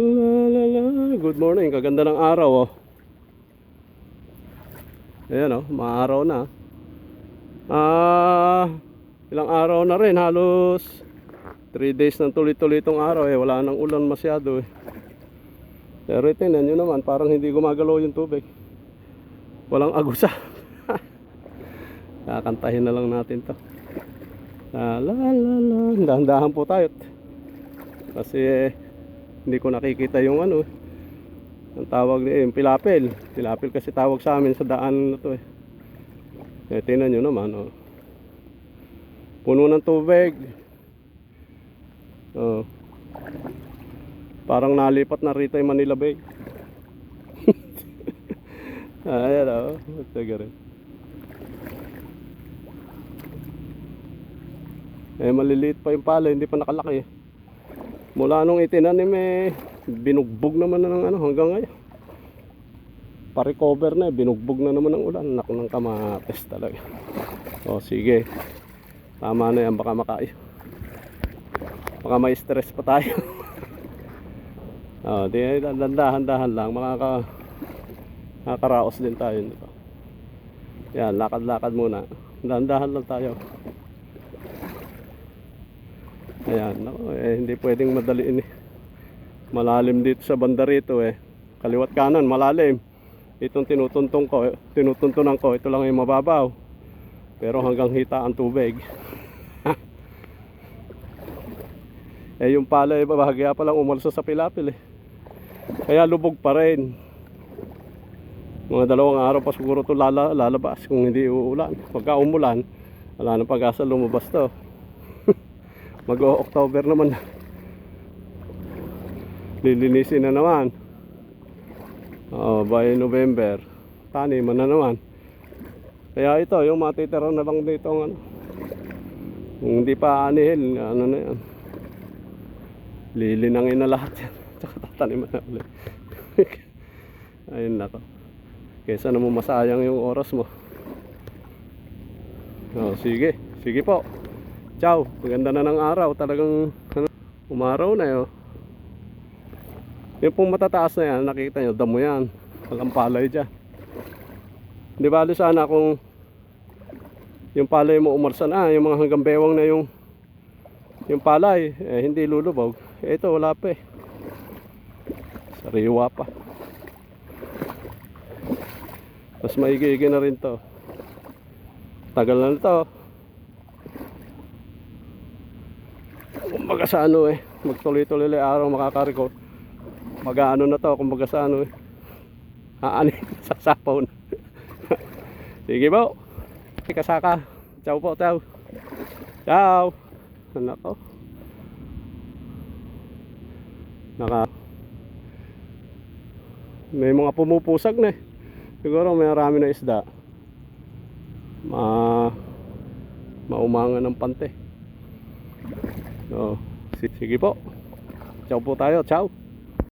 La la la. Good morning. Kaganda ng araw oh. Ayan oh, maaraw na. Ah, ilang araw na rin halos 3 days ng tuloy-tuloy itong araw eh. Wala nang ulan masyado eh. Pero tingnan nyo naman, parang hindi gumagalaw yung tubig. Walang agusa. Kakantahin na lang natin to. La la la la. Dahan-dahan po tayo. Kasi eh, hindi ko nakikita yung ano. eh. Ang tawag eh, yung pilapil. Pilapil kasi tawag sa amin sa daan na to eh. Eh, tingnan nyo naman oh. Puno ng tubig. Oh. Parang nalipat na rito yung Manila Bay. Ayan. Oh. Rin. Eh maliliit pa yung pala, hindi pa nakalaki. Mula nung itinanim eh, binugbog naman na ng ano hanggang ngayon. Pa-recover na eh, binugbog na naman ng ulan. Naku ng kamates talaga. O sige. Tama na yan, baka makayo. Baka may stress pa tayo. oh, di dahan-dahan lang makaka nakakaraos din tayo nito. Yan, lakad-lakad muna. Dahan-dahan lang tayo. Ayan, nako, eh, hindi pwedeng madaliin eh. Malalim dito sa banda rito eh. Kaliwat kanan, malalim. Itong tinutuntong ko, tinutuntunan ko, ito lang yung mababaw. Pero hanggang hita ang tubig. Eh yung pala eh, bahagya pa lang umalsa sa pilapil eh. Kaya lubog pa rin. Mga dalawang araw pa siguro to lala, lalabas kung hindi uulan. Pagka umulan, wala nang pag-asa lumabas to. Mag-October naman. Lilinisin na naman. Oh, by November, taniman na naman. Kaya ito, yung matitira na lang dito ano. Hindi pa anihil, ano na yan. Lilinangin na lahat yan. Tsaka tataniman na ulit. Ayun na to. Kesa naman masayang yung oras mo. Oh, sige. Sige po. Ciao. Maganda na ng araw. Talagang ano, umaraw na yun. Yung pong matataas na yan, nakikita nyo, damo yan. Walang palay dyan. Di bali sana kung yung palay mo umarsa na, yung mga hanggang bewang na yung yung palay, eh, hindi lulubog. Eh, ito, wala pa eh. Sariwa pa. Mas maigi na rin to. Tagal na to. Kumbaga sa ano eh, magtuloy-tuloy araw makakariko. Mag-ano na to, kumbaga sa ano eh. Aanin, sasapaw na. Sige po. Kasaka. Ciao po, ciao. Ciao. Anak ko. Naka may mga pumupusag na eh. Siguro may marami na isda. Ma maumangan ng pante. So, si- sige po. Ciao po tayo. Ciao.